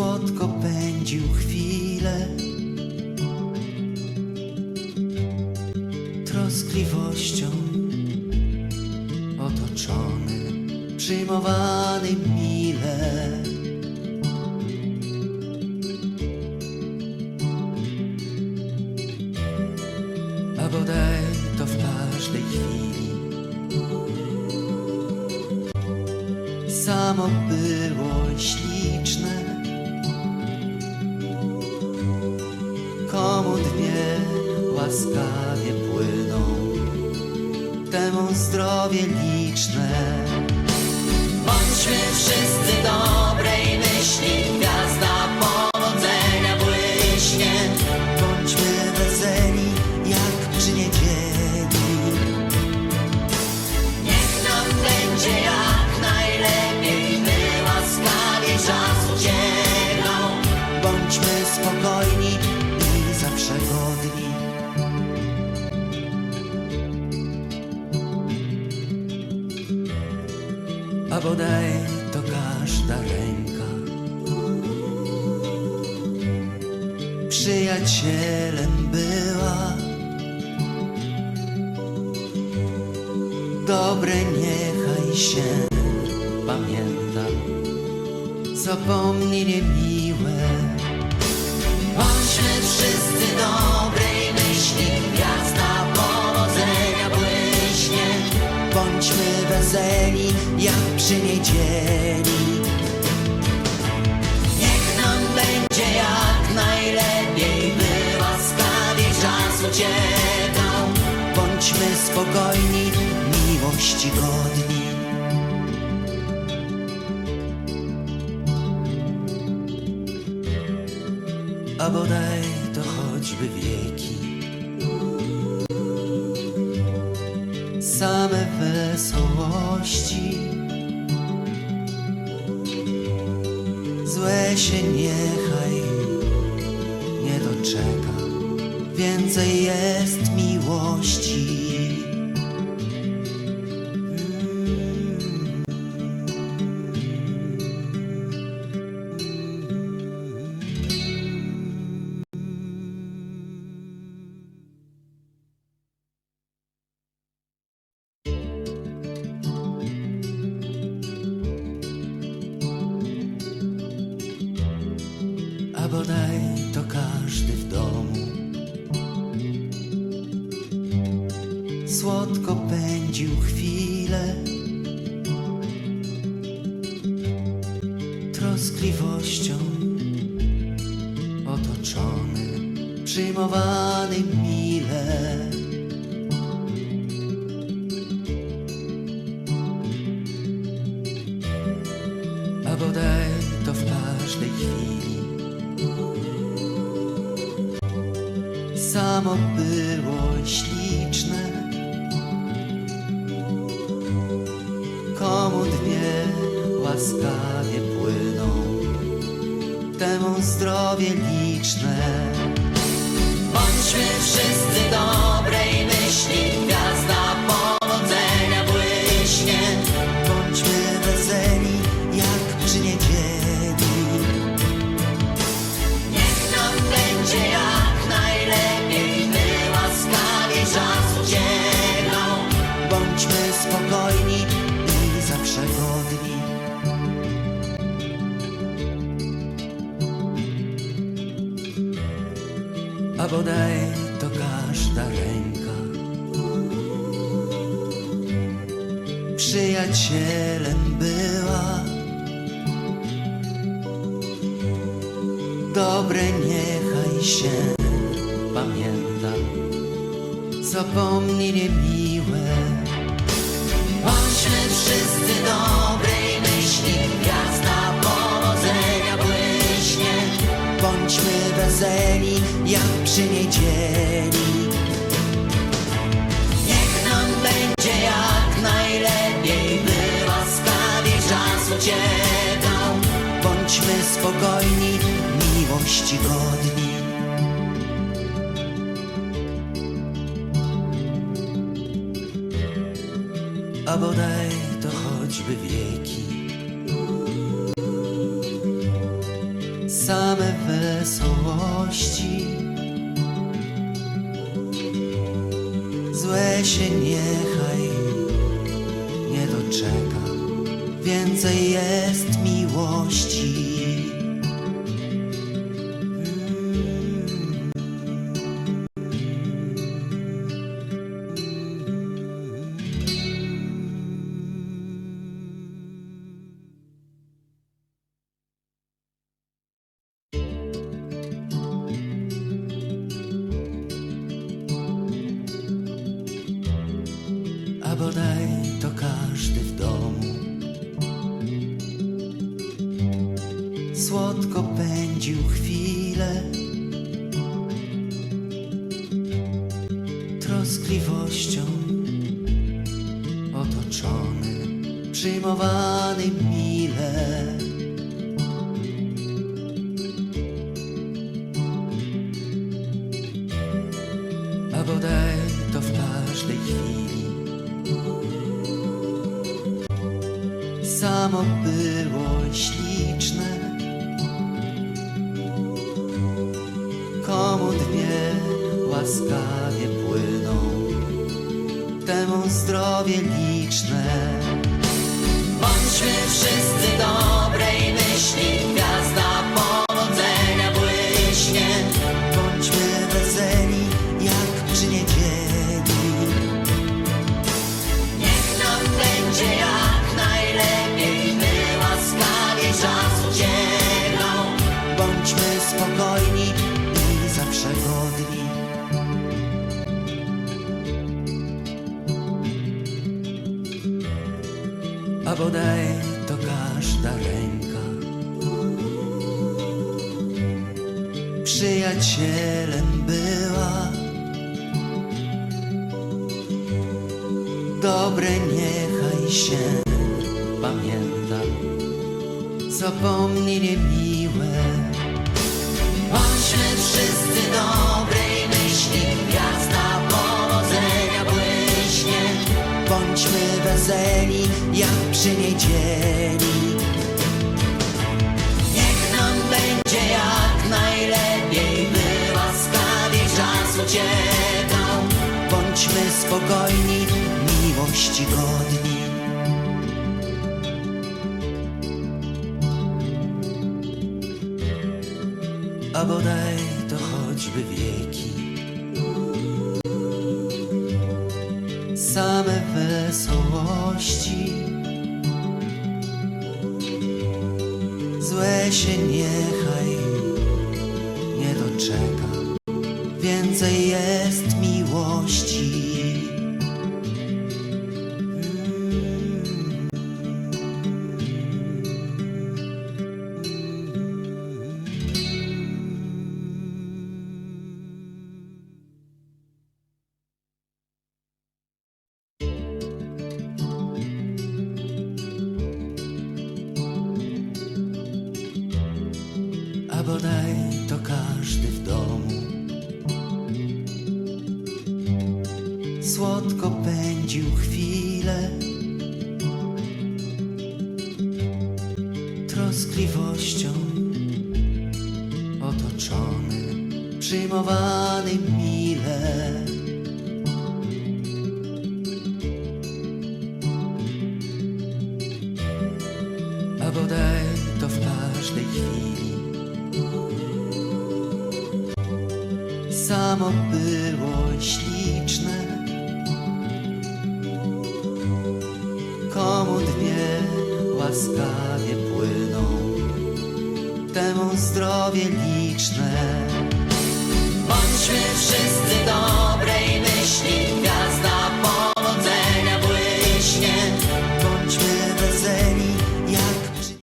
Słodko pędził chwilę, troskliwością otoczony, przyjmowany mile. A bodaj to w każdej chwili. Samo było śliczne łaskawie płyną Temu zdrowie liczne. Bądźmy wszyscy dobrej a bodaj to każda ręka. Przyjacielem była, dobre niechaj się pamięta, zapomni niemiłe. Bądźmy wszyscy dobrej przy niedzieli. Niech nam będzie jak najlepiej, by łaskawie czas uciekał. Bądźmy spokojni, miłości godni. A bodaj to choćby wieki. same wesołości. Złe się bodaj to każdy w domu. Słodko pędził chwilę, troskliwością otoczony, przyjmowany mile. Samo było śliczne. Komu dwie łaskawie płyną, temu zdrowie liczne. Bądźmy wszyscy dobrej bodaj to każda ręka. Przyjacielem była. dobre niechaj się pamięta, zapomni niemiłe. Bądźmy wszyscy dobrej Bądźmy weseli jak przy niedzieli. Niech nam będzie jak najlepiej, by łaskawie czas uciekał. Bądźmy spokojni, miłości godni. a bodaj to choćby wieki. Same wesołości, złe się niechaj nie doczeka, więcej jest miłości. Otoczony, przyjmowany mile. A bodaj to w każdej chwili samo było śliczne. Komu dnie łaskawie zdrowie liczne. Bądźmy wszyscy dobrej Przyjacielem była. Dobre niechaj się pamięta Zapomnij niemiłe. Bądźmy wszyscy dobrej myśli, gwiazda powodzenia błyśnie. Bądźmy weseli jak przy niedzieli spokojni, miłości godni. A bodaj to choćby wieki. Same wesołości. Złe się niechaj Słodko pędził chwilę, troskliwością otoczony, przyjmowany mile. A bodaj to w każdej chwili samo było śliczne. Łaskawie płyną, temu zdrowie liczne. Bądźmy wszyscy dobrej